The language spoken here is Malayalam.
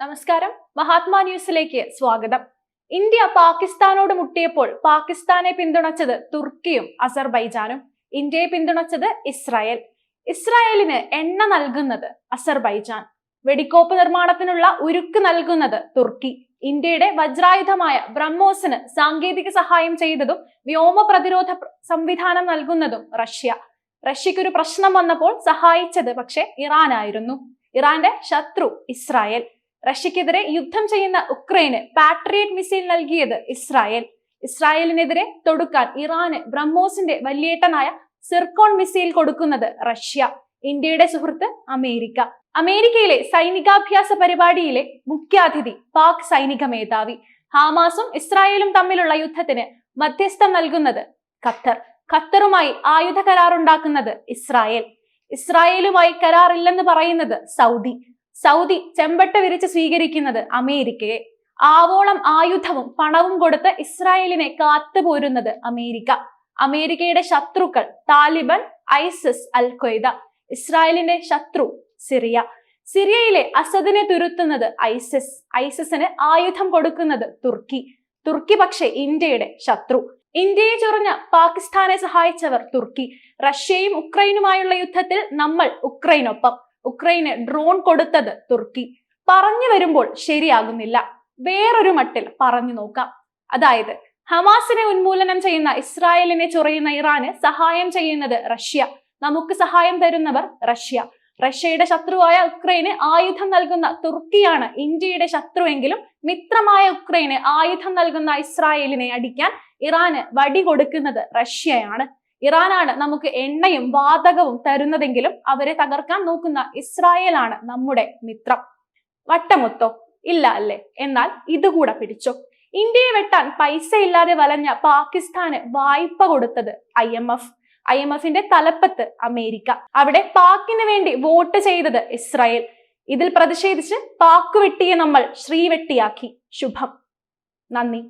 നമസ്കാരം. മഹാത്മാ ന്യൂസിലേക്ക് സ്വാഗതം. ഇന്ത്യ പാകിസ്ഥാനോട് മുട്ടിയപ്പോൾ പാകിസ്ഥാനെ പിന്തുണച്ചത് തുർക്കിയും അസർബൈജാനും. ഇന്ത്യയെ പിന്തുണച്ചത് ഇസ്രായേൽ. ഇസ്രായേലിന് എണ്ണ നൽകുന്നത് അസർബൈജാൻ. വെടിക്കോപ്പ് നിർമ്മാണത്തിനുള്ള ഉരുക്ക് നൽകുന്നത് തുർക്കി. ഇന്ത്യയുടെ വജ്രായുധമായ ബ്രഹ്മോസിന് സാങ്കേതിക സഹായം ചെയ്തതും വ്യോമ പ്രതിരോധ സംവിധാനം നൽകുന്നതും റഷ്യ. റഷ്യക്കൊരു പ്രശ്നം വന്നപ്പോൾ സഹായിച്ചത് പക്ഷേ ഇറാനായിരുന്നു. ഇറാന്റെ ശത്രു ഇസ്രായേൽ. റഷ്യക്കെതിരെ യുദ്ധം ചെയ്യുന്ന ഉക്രൈന് പാട്രിയറ്റ് മിസൈൽ നൽകിയത് ഇസ്രായേൽ. ഇസ്രായേലിനെതിരെ തൊടുക്കാൻ ഇറാന് ബ്രഹ്മോസിന്റെ വലിയേട്ടനായ സിർക്കോൺ മിസൈൽ കൊടുക്കുന്നത് റഷ്യ. ഇന്ത്യയുടെ സുഹൃത്ത് അമേരിക്ക. അമേരിക്കയിലെ സൈനികാഭ്യാസ പരിപാടിയിലെ മുഖ്യാതിഥി പാക് സൈനിക മേധാവി. ഹാമാസും ഇസ്രായേലും തമ്മിലുള്ള യുദ്ധത്തിന് മധ്യസ്ഥം നൽകുന്നത് ഖത്തർ. ഖത്തറുമായി ആയുധ കരാറുണ്ടാക്കുന്നത് ഇസ്രായേൽ. ഇസ്രായേലുമായി കരാറില്ലെന്ന് പറയുന്നത് സൗദി. സൗദി ചെമ്പട്ട വിരിച്ച് സ്വീകരിക്കുന്നത് അമേരിക്കയെ. ആവോളം ആയുധവും പണവും കൊടുത്ത് ഇസ്രായേലിനെ കാത്തുപോരുന്നത് അമേരിക്ക. അമേരിക്കയുടെ ശത്രുക്കൾ താലിബൻ ഐസിസ് അൽ ഖ്വയ്ദ ഇസ്രായേലിന്റെ ശത്രു സിറിയ. സിറിയയിലെ അസദിനെ തുരുത്തുന്നത് ഐസിസ്. ഐസിസിന് ആയുധം കൊടുക്കുന്നത് തുർക്കി. തുർക്കി പക്ഷേ ഇന്ത്യയുടെ ശത്രു. ഇന്ത്യയെ ചൊറിഞ്ഞ പാകിസ്ഥാനെ സഹായിച്ചവർ തുർക്കി. റഷ്യയും ഉക്രൈനുമായുള്ള യുദ്ധത്തിൽ നമ്മൾ ഉക്രൈനൊപ്പം. ഉക്രൈന് ഡ്രോൺ കൊടുത്തത് തുർക്കി. പറഞ്ഞു വരുമ്പോൾ ശരിയാകുന്നില്ല. വേറൊരു മട്ടിൽ പറഞ്ഞു നോക്കാം. അതായത് ഹമാസിനെ ഉന്മൂലനം ചെയ്യുന്ന ഇസ്രായേലിനെ ചൊറിയുന്ന ഇറാന് സഹായം ചെയ്യുന്നത് റഷ്യ. നമുക്ക് സഹായം തരുന്നവർ റഷ്യ. റഷ്യയുടെ ശത്രുവായ ഉക്രൈന് ആയുധം നൽകുന്ന തുർക്കിയാണ് ഇന്ത്യയുടെ ശത്രുവെങ്കിലും മിത്രമായ ഉക്രൈന് ആയുധം നൽകുന്ന ഇസ്രായേലിനെ അടിക്കാൻ ഇറാന് വടി കൊടുക്കുന്നത് റഷ്യയാണ്. ഇറാനാണ് നമുക്ക് എണ്ണയും വാതകവും തരുന്നതെങ്കിലും അവരെ തകർക്കാൻ നോക്കുന്ന ഇസ്രായേലാണ് നമ്മുടെ മിത്രം. വട്ടമൊത്തോ ഇല്ല അല്ലേ? എന്നാൽ ഇതുകൂടെ പിടിച്ചു. ഇന്ത്യയെ വെട്ടാൻ പൈസ ഇല്ലാതെ വലഞ്ഞ പാകിസ്ഥാന് വായ്പ കൊടുത്തത് I M F. I M എഫിന്റെ തലപ്പത്ത് അമേരിക്ക. അവിടെ പാക്കിന് വേണ്ടി വോട്ട് ചെയ്തത് ഇസ്രായേൽ. ഇതിൽ പ്രതിഷേധിച്ച് പാക്ക് വെട്ടിയെ നമ്മൾ ശ്രീവെട്ടിയാക്കി. ശുഭം. നന്ദി.